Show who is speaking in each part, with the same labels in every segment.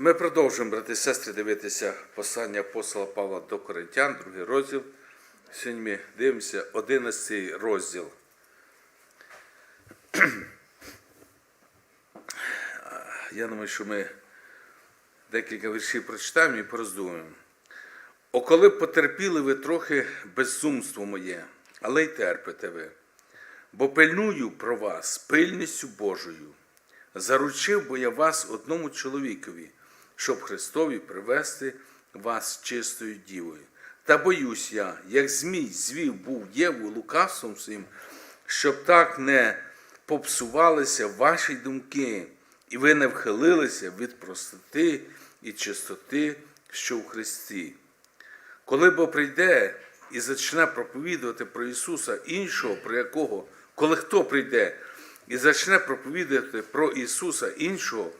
Speaker 1: Ми продовжуємо, брати і сестри, дивитися послання апостола Павла до Коринтян, другий розділ. Сьогодні ми дивимося 11 розділ. Я думаю, що ми декілька віршів прочитаємо і пороздумуємо. О, коли потерпіли ви трохи безсумство моє, але й терпите ви, бо пильную про вас пильністю Божою. Заручив бо я вас одному чоловікові, щоб Христові привести вас чистою дівою. Та боюсь я, як змій звів був Єву лукавством своїм, щоб так не попсувалися ваші думки, і ви не вхилилися від простоти і чистоти, що в Христі. Коли бо прийде і зачне проповідувати про Ісуса іншого, про якого, коли хто прийде і зачне проповідувати про Ісуса іншого,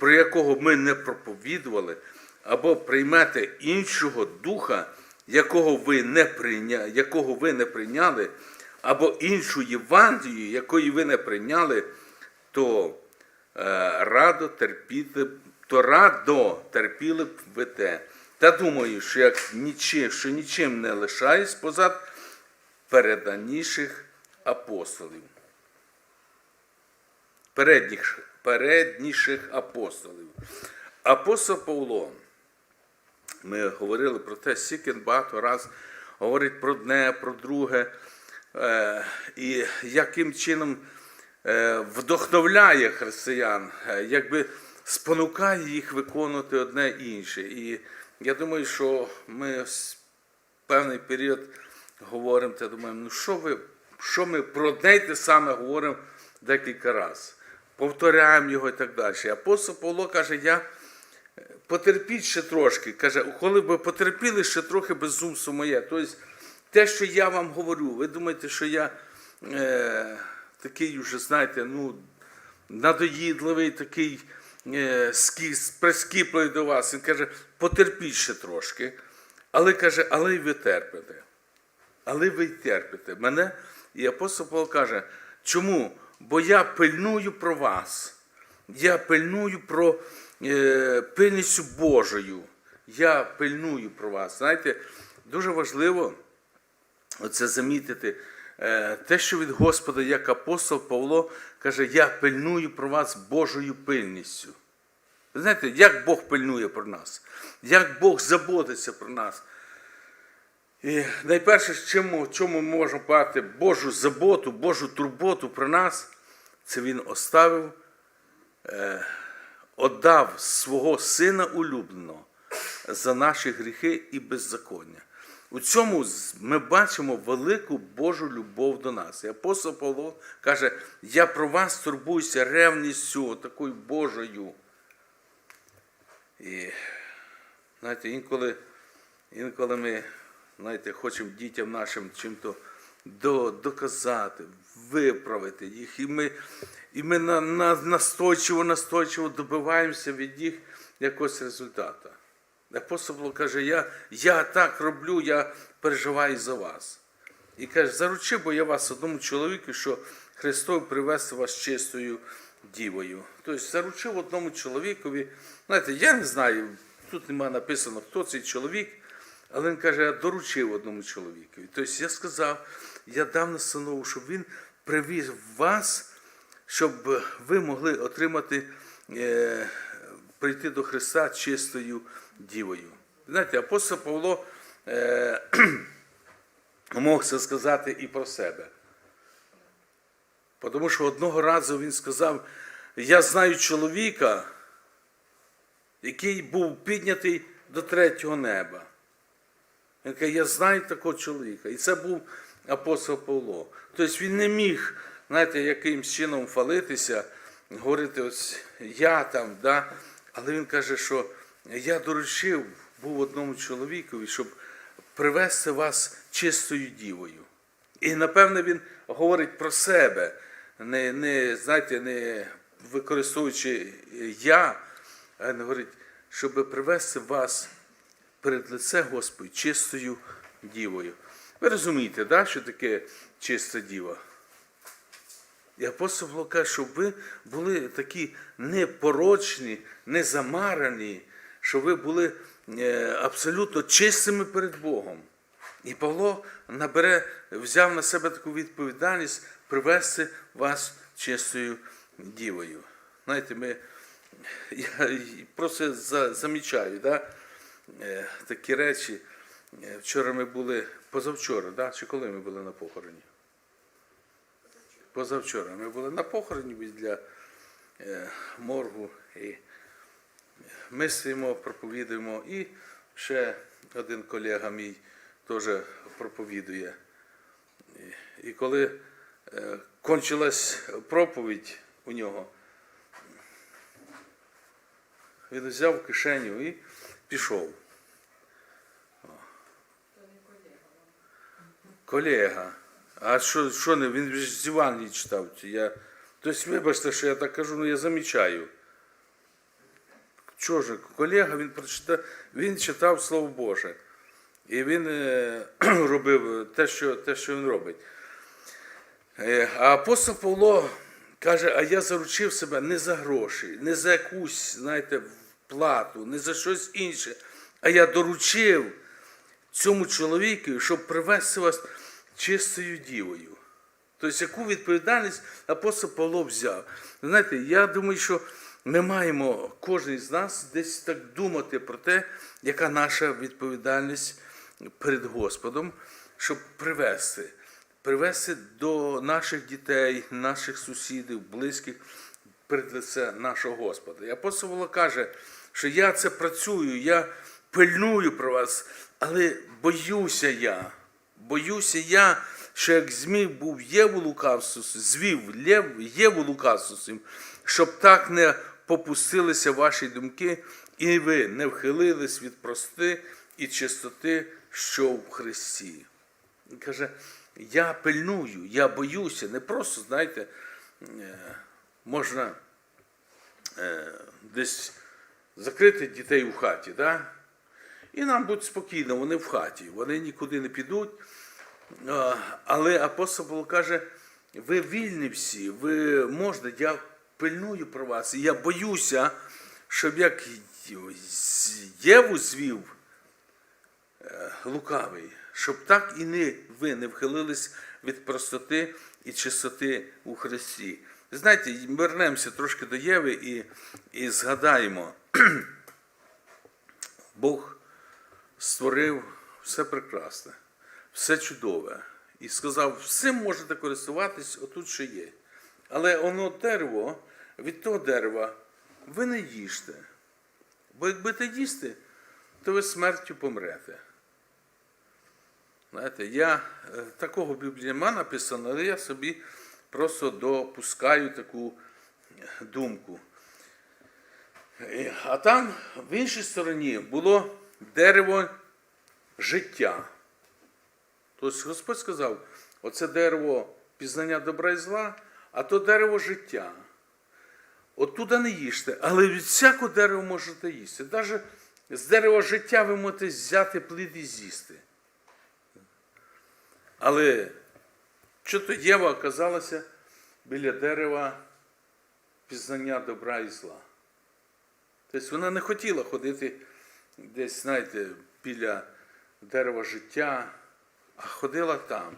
Speaker 1: про якого ми не проповідували, або приймете іншого духа, якого ви не прийня... якого ви не прийняли, або іншу Євангелію, якої ви не прийняли, то е, радо терпіти, то радо терпіли б ви те. Та думаю, що як нічим, що нічим не лишаюсь позад переданіших апостолів. Передніх, передніших апостолів. Апостол Павло, ми говорили про те, скільки багато раз говорить про одне, про друге, е, і яким чином е, вдохновляє християн, е, якби спонукає їх виконувати одне інше. І я думаю, що ми певний період говоримо та думаємо, ну що ви, що ми про одне й те саме говоримо декілька разів, повторяємо його і так далі. Апостол Павло каже, я потерпіть ще трошки. Каже, коли б потерпіли ще трохи безумство моє. Тобто те, що я вам говорю, ви думаєте, що я е, такий вже, знаєте, ну, надоїдливий, такий е, скіс, прискіпливий до вас. Він каже, потерпіть ще трошки. Але каже, але й ви терпите. Але ви терпите мене. І апостол Павло каже, чому? Бо я пильную про вас. Я пильную про е, пильністю Божою. Я пильную про вас. Знаєте, дуже важливо оце замітити. е, Те, що від Господа, як апостол Павло каже, я пильную про вас Божою пильністю. Ви знаєте, як Бог пильнує про нас, як Бог заботиться про нас. І найперше, чому, чому ми можемо бачити Божу заботу, Божу турботу про нас, це Він оставив, е, отдав свого Сина улюбленого за наші гріхи і беззаконня. У цьому ми бачимо велику Божу любов до нас. І апостол Павло каже, я про вас турбуюся ревністю такою Божою. І знаєте, інколи, інколи ми знаєте, хочемо дітям нашим чим-то до, доказати, виправити їх. І ми, і ми на, на, настойчиво, настойчиво добиваємося від їх якогось результату. Апостол каже, я, я так роблю, я переживаю за вас. І каже, заручи, бо я вас одному чоловіку, що Христос привести вас чистою дівою. Тобто заручив одному чоловікові. Знаєте, я не знаю, тут немає написано, хто цей чоловік, але він каже, я доручив одному чоловікові. Тобто я сказав, я дав настанову, щоб він привіз вас, щоб ви могли отримати, е, прийти до Христа чистою дівою. Знаєте, апостол Павло е, мог це сказати і про себе. Тому що одного разу він сказав: я знаю чоловіка, який був піднятий до третього неба. Він каже, я знаю такого чоловіка. І це був апостол Павло. Тобто він не міг, знаєте, якимсь чином фалитися, говорити, ось я там, да? але він каже, що я доручив був одному чоловікові, щоб привести вас чистою дівою. І напевне він говорить про себе, не, не знаєте, не використовуючи я, а він говорить, щоб привести вас перед лице Господь чистою дівою. Ви розумієте, да, що таке чиста діва? І апостол Павло каже, щоб ви були такі непорочні, незамарані, щоб ви були е, абсолютно чистими перед Богом. І Павло набере, взяв на себе таку відповідальність привести вас чистою дівою. Знаєте, ми, я просто за- замічаю да, такі речі. Е, Вчора ми були, позавчора, да, чи коли ми були на похороні? Позавчора ми були на похороні біля е, моргу. І ми стоїмо, проповідуємо, і ще один колега мій теж проповідує. І, коли е, кончилась проповідь у нього, він взяв кишеню і пішов. Колега. А що, що не, він ж з Євангелії читав. Я, тобто, вибачте, що я так кажу, ну я замічаю. Чого ж, колега, він прочитав, він читав Слово Боже. І він е, робив те що, те, що він робить. Е, а апостол Павло каже, а я заручив себе не за гроші, не за якусь, знаєте, плату, не за щось інше, а я доручив цьому чоловіку, щоб привести вас чистою дівою. Тобто, яку відповідальність апостол Павло взяв. Знаєте, я думаю, що ми маємо, кожен з нас, десь так думати про те, яка наша відповідальність перед Господом, щоб привести, привести до наших дітей, наших сусідів, близьких перед лице нашого Господа. І апостол Павло каже, що я це працюю, я пильную про вас, але боюся я. Боюся я, що як Змій був Єву лукавсус, звів Єву лукавсусом, щоб так не попустилися ваші думки, і ви не вхилились від прости і чистоти, що в Христі. Він каже, я пильную, я боюся, не просто, знаєте, е, можна е, десь закрити дітей у хаті, да? і нам буде спокійно, вони в хаті, вони нікуди не підуть. Але апостол Павло каже, ви вільні всі, ви можете, я пильную про вас, і я боюся, щоб як Єву звів е, лукавий, щоб так і не ви не вхилились від простоти і чистоти у Христі. Знаєте, вернемося трошки до Єви і, і згадаємо, Бог створив все прекрасне, все чудове. І сказав, всім можете користуватись, отут що є. Але воно дерево, від того дерева ви не їжте. Бо якби ти їсти, то ви смертю помрете. Знаєте, я е, такого Біблії нема написано, але я собі просто допускаю таку думку. А там в іншій стороні було дерево життя. Тобто Господь сказав, оце дерево пізнання добра і зла, а то дерево життя. Оттуда не їжте, але від всякого дерева можете їсти. Навіть з дерева життя ви можете взяти плід і з'їсти. Але що то Єва оказалася біля дерева пізнання добра і зла. Тобто вона не хотіла ходити десь, знаєте, біля дерева життя, а ходила там.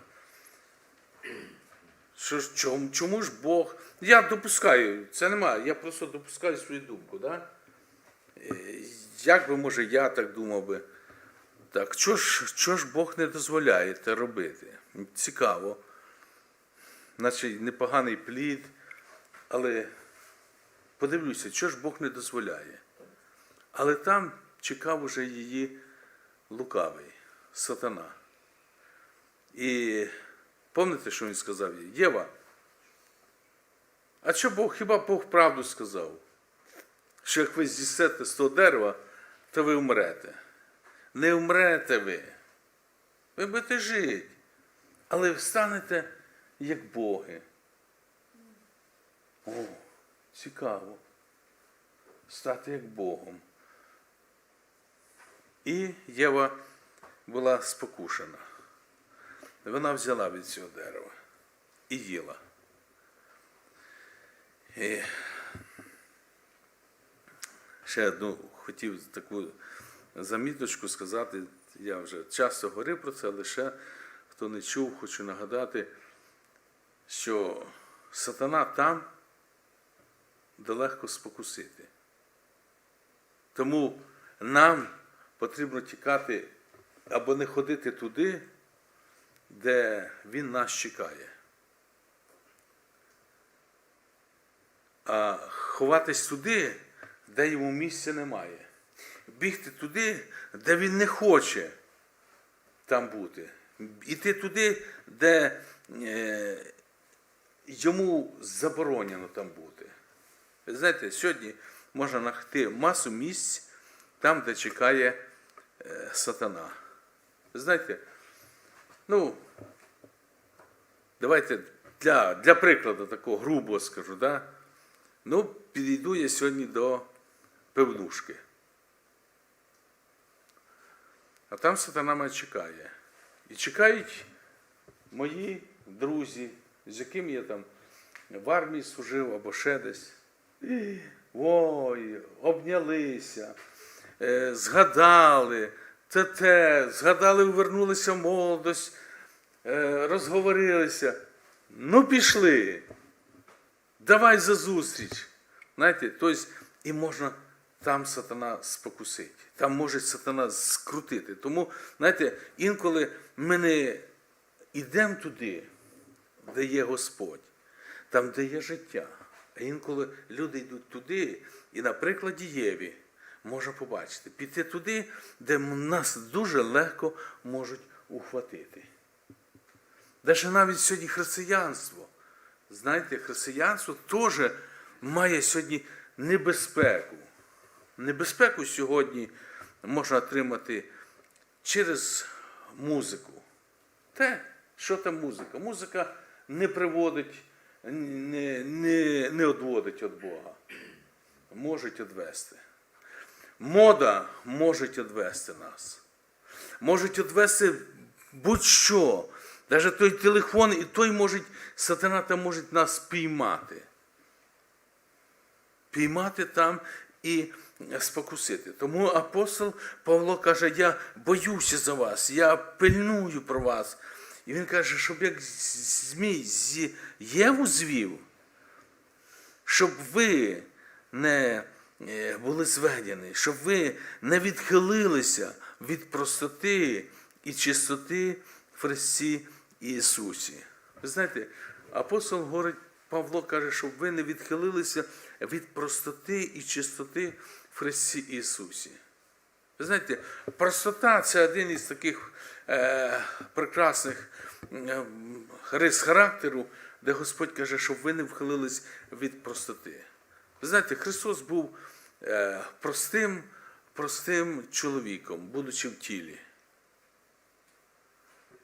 Speaker 1: Що чому, чому ж Бог? Я допускаю, це немає, я просто допускаю свою думку. Да? Е, Як би, може, я так думав би. Так, що ж, що ж Бог не дозволяє це робити? Цікаво. Наче непоганий плід, але подивлюся, що ж Бог не дозволяє. Але там чекав уже її лукавий, сатана. І пам'ятаєте, що він сказав їй? Єва, а що Бог, хіба Бог правду сказав? Що як ви з'їсте з того дерева, то ви вмрете. Не вмрете ви. Ви будете жити. Але станете як Боги. О, цікаво. Стати як Богом. І Єва була спокушена. Вона взяла від цього дерева і їла. І ще одну хотів таку заміточку сказати. Я вже часто говорив про це, ще хто не чув, хочу нагадати, що сатана там, де легко спокусити. Тому нам потрібно тікати або не ходити туди, де він нас чекає. А ховатись туди, де йому місця немає. Бігти туди, де він не хоче там бути. Іти туди, де е, йому заборонено там бути. Ви знаєте, сьогодні можна знайти масу місць там, де чекає е, сатана. Ви знаєте, ну, давайте для, для прикладу такого грубо скажу, да? ну, підійду я сьогодні до пивнушки. А там сатана мене чекає. І чекають мої друзі, з якими я там в армії служив або ще десь. Ой, обнялися, е, згадали, те те, згадали, вернулися в молодость, е, розговорилися. Ну, пішли. Давай за зустріч. Знаєте, тобто, і можна там сатана спокусити, там може сатана скрутити. Тому, знаєте, інколи ми не йдемо туди, де є Господь, там, де є життя. А інколи люди йдуть туди, і на прикладі Єві можна побачити, піти туди, де нас дуже легко можуть ухватити. Даже навіть сьогодні християнство. Знаєте, християнство теж має сьогодні небезпеку. Небезпеку сьогодні можна отримати через музику. Те, що там музика? Музика не приводить, не, не, не одводить від Бога. Можуть одвести. Мода може одвести нас. Можуть одвести будь-що. Навіть той телефон, і той може, сатана там може нас піймати. Піймати там і спокусити. Тому апостол Павло каже, я боюся за вас, я пильную про вас. І він каже, щоб як змій з Єву звів, щоб ви не е, були зведені, щоб ви не відхилилися від простоти і чистоти в Христі Ісусі. Ви знаєте, апостол говорить, Павло каже, щоб ви не відхилилися від простоти і чистоти в Христі Ісусі. Ви знаєте, простота це один із таких е, прекрасних е, рис характеру, де Господь каже, щоб ви не вхилились від простоти. Ви знаєте, Христос був е, простим, простим чоловіком, будучи в тілі.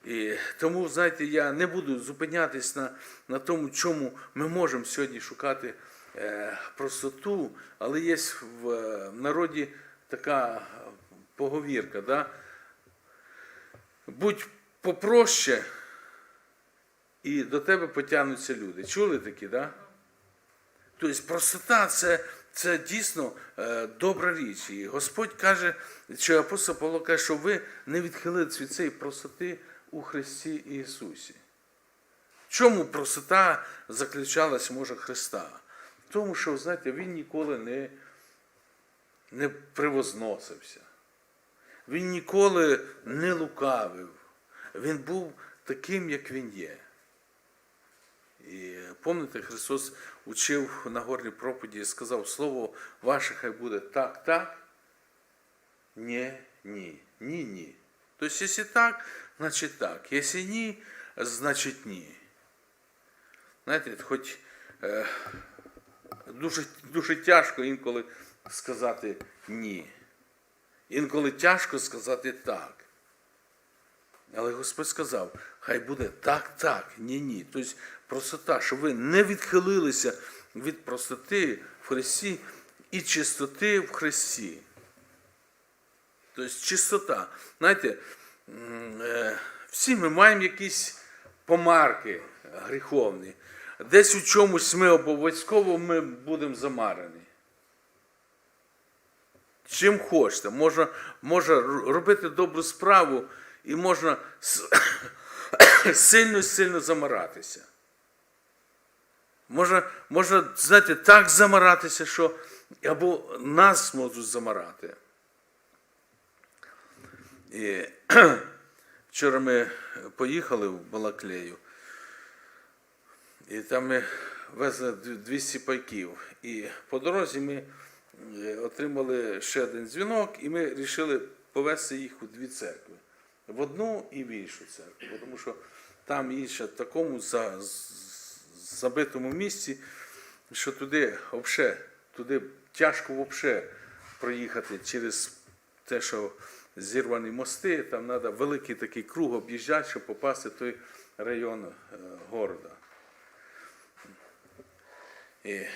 Speaker 1: І тому, знаєте, я не буду зупинятись на, на тому, чому ми можемо сьогодні шукати е, простоту, але є в е, народі така поговірка, да? будь попроще, і до тебе потягнуться люди. Чули такі, да? Тобто простота це, це дійсно е, добра річ. І Господь каже, що апостол Павло каже, що ви не відхилились від цієї простоти у Христі Ісусі. Чому простота заключалась, може, Христа? В тому, що, знаєте, Він ніколи не, не привозносився. Він ніколи не лукавив. Він був таким, як він є. І пам'ятаєте, Христос учив на горній проповіді і сказав, Слово ваше хай буде так, так, ні, ні, ні, ні. Тобто, якщо так, значить так. Якщо ні, значить ні. Знаєте, хоч е, дуже, дуже тяжко інколи сказати ні. Інколи тяжко сказати так. Але Господь сказав, хай буде так, так, ні, ні. Тобто простота, щоб ви не відхилилися від простоти в Христі і чистоти в Христі. Тобто чистота. Знаєте, е, всі ми маємо якісь помарки гріховні. десь у чомусь ми обов'язково ми будемо замарені. Чим хочете. Можна, можна робити добру справу і можна сильно-сильно замаратися. Можна, можна, знаєте, так замаратися, що або нас можуть замарати. І вчора ми поїхали в Балаклею, і там ми везли 200 пайків. І по дорозі ми отримали ще один дзвінок, і ми вирішили повезти їх у дві церкви. В одну і в іншу церкву. Тому що там інша в такому за, забитому місці, що туди взагалі, туди тяжко взагалі проїхати через те, що зірвані мости, там треба великий такий круг об'їжджати, щоб попасти в той район е,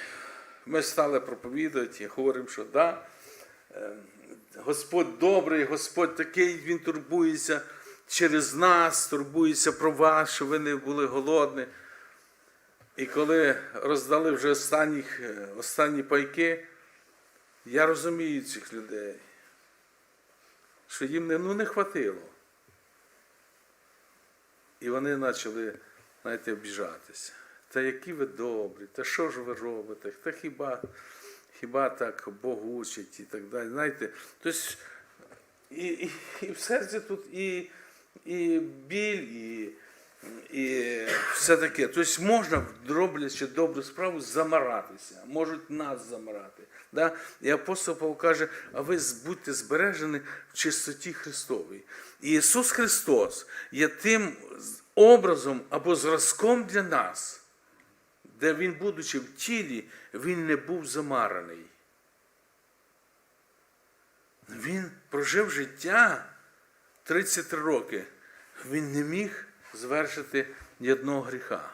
Speaker 1: ми стали проповідувати і говоримо, що да, е, Господь добрий, Господь такий, Він турбується через нас, турбується про вас, щоб ви не були голодні. І коли роздали вже останні, останні пайки, я розумію цих людей, що їм не, ну, не хватило. І вони почали, знаєте, обіжатися. Та які ви добрі, та що ж ви робите? Та хіба, хіба так Бог учить і так далі. Знаєте, тобто і, і, і в серці тут і, і біль, і, і все таке. Тобто можна, роблячи добру справу, замаратися, можуть нас замарати. Да? І апостол Павло каже, а ви будьте збережені в чистоті Христовій. І Ісус Христос є тим образом або зразком для нас, де Він, будучи в тілі, Він не був замараний. Він прожив життя 33 роки. Він не міг звершити ні одного гріха.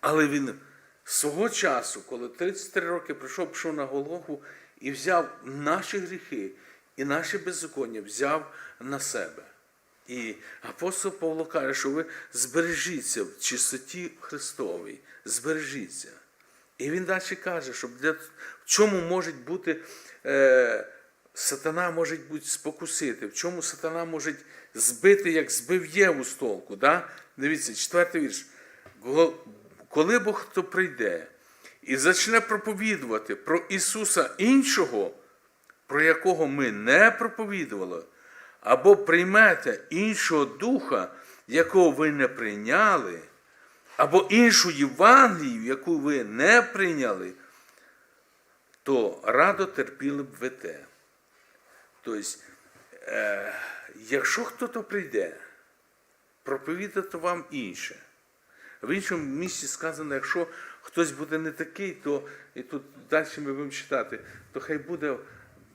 Speaker 1: Але він свого часу, коли 33 роки прийшов, пішов на Голгофу і взяв наші гріхи і наші беззаконня, взяв на себе. І апостол Павло каже, що ви збережіться в чистоті Христовій, збережіться. І він далі каже, що для, в чому може бути е, сатана може бути спокусити, в чому сатана може збити, як збив Єву з толку. Да? Дивіться, четвертий вірш. Коли Бог хто прийде і почне проповідувати про Ісуса іншого, про якого ми не проповідували, або приймете іншого духа, якого ви не прийняли, або іншу Євангелію, яку ви не прийняли, то радо терпіли б ви те. Тобто, е, якщо хтось прийде, проповідати вам інше. В іншому місці сказано, якщо хтось буде не такий, то і тут далі ми будемо читати, то хай буде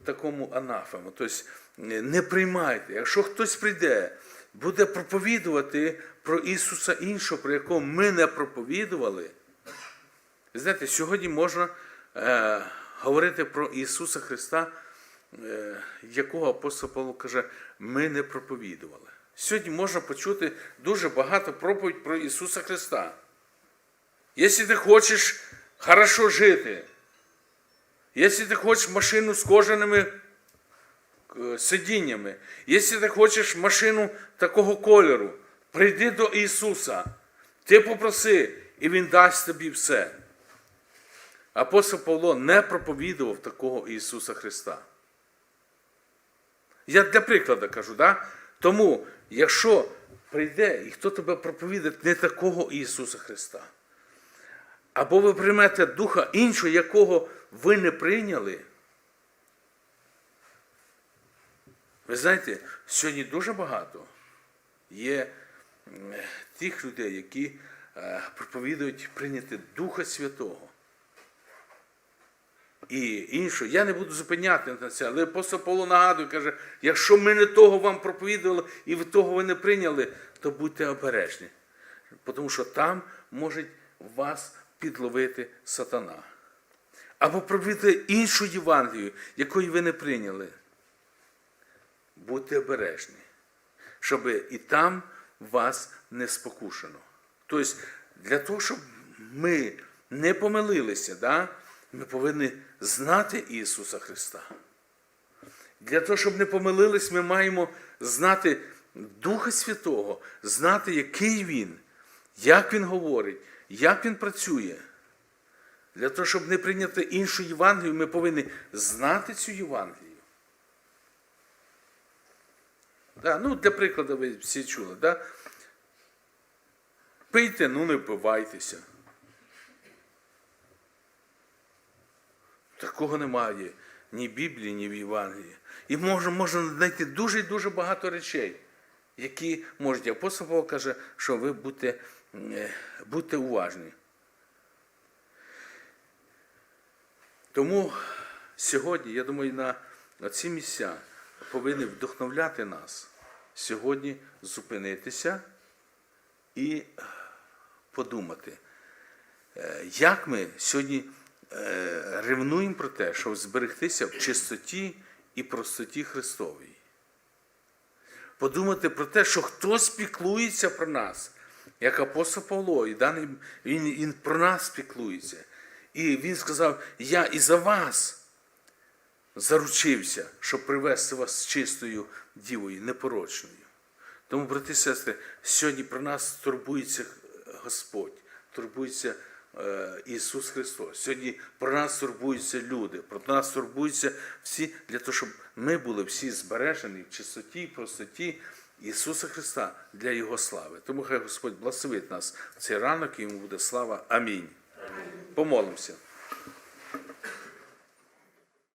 Speaker 1: такому анафему. Тобто не приймайте. Якщо хтось прийде, буде проповідувати про Ісуса іншого, про якого ми не проповідували. Знаєте, сьогодні можна е, говорити про Ісуса Христа, е, якого апостол Павло каже, ми не проповідували. Сьогодні можна почути дуже багато проповідь про Ісуса Христа. Якщо ти хочеш хорошо жити, якщо ти хочеш машину з кожаними е, сидіннями, якщо ти хочеш машину такого кольору, прийди до Ісуса, ти попроси, і Він дасть тобі все. Апостол Павло не проповідував такого Ісуса Христа. Я для прикладу кажу, да? тому, якщо прийде і хто тебе проповідає не такого Ісуса Христа, або ви приймете духа іншого, якого ви не прийняли. Ви знаєте, сьогодні дуже багато є тих людей, які е, проповідують прийняти Духа Святого. І іншого. Я не буду зупиняти на це, але апостол Павло нагадує, каже, якщо ми не того вам проповідували і ви того ви не прийняли, то будьте обережні. Тому що там може вас підловити сатана. Або проповідати іншу Євангелію, якої ви не прийняли. Будьте обережні, щоб і там вас не спокушено. Тобто, для того, щоб ми не помилилися, да? ми повинні знати Ісуса Христа. Для того, щоб не помилились, ми маємо знати Духа Святого, знати, який Він, як Він говорить, як Він працює. Для того, щоб не прийняти іншу Євангелію, ми повинні знати цю Євангелію. Да, ну, для прикладу, ви всі чули, да? пийте, ну не впивайтеся. Такого немає ні в Біблії, ні в Євангелії. І можна, можна знайти дуже і дуже багато речей, які можуть. Апостол Павло каже, що ви будьте, е, будьте уважні. Тому сьогодні, я думаю, на, ці місця повинні вдохновляти нас сьогодні зупинитися і подумати, е, як ми сьогодні е, ревнуємо про те, щоб зберегтися в чистоті і простоті Христовій. Подумати про те, що хтось піклується про нас, як апостол Павло, і даний, він, він про нас піклується. І він сказав: Я і за вас заручився, щоб привести вас чистою дівою, непорочною. Тому, брати і сестри, сьогодні про нас турбується Господь, турбується е, Ісус Христос. Сьогодні про нас турбуються люди, про нас турбуються всі для того, щоб ми були всі збережені в чистоті, простоті Ісуса Христа для Його слави. Тому хай Господь благословить нас в цей ранок і йому буде слава. Амінь. Помолимося.